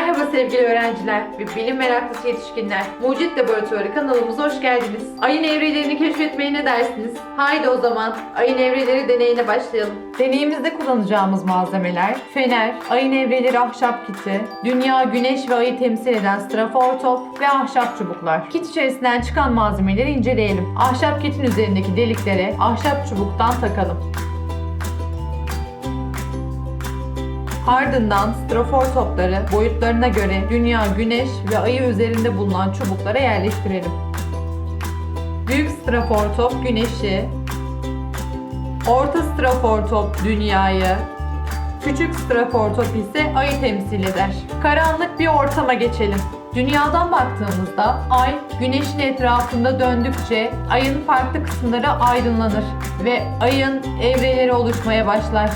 Merhaba sevgili öğrenciler ve bilim meraklısı yetişkinler. Mucit Laboratuvarı kanalımıza hoş geldiniz. Ayın evrelerini keşfetmeye ne dersiniz? Haydi o zaman ayın evreleri deneyine başlayalım. Deneyimizde kullanacağımız malzemeler fener, ayın evreleri ahşap kiti, dünya, güneş ve ayı temsil eden strafor top ve ahşap çubuklar. Kit içerisinden çıkan malzemeleri inceleyelim. Ahşap kitin üzerindeki deliklere ahşap çubuktan takalım. Ardından strafor topları boyutlarına göre dünya, güneş ve ayı üzerinde bulunan çubuklara yerleştirelim. Büyük strafor top güneşi, orta strafor top dünyayı, küçük strafor top ise ayı temsil eder. Karanlık bir ortama geçelim. Dünyadan baktığımızda ay güneşin etrafında döndükçe ayın farklı kısımları aydınlanır ve ayın evreleri oluşmaya başlar.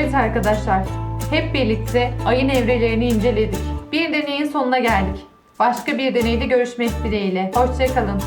Evet arkadaşlar, hep birlikte ayın evrelerini inceledik. Bir deneyin sonuna geldik. Başka bir deneyde görüşmek dileğiyle. Hoşçakalın.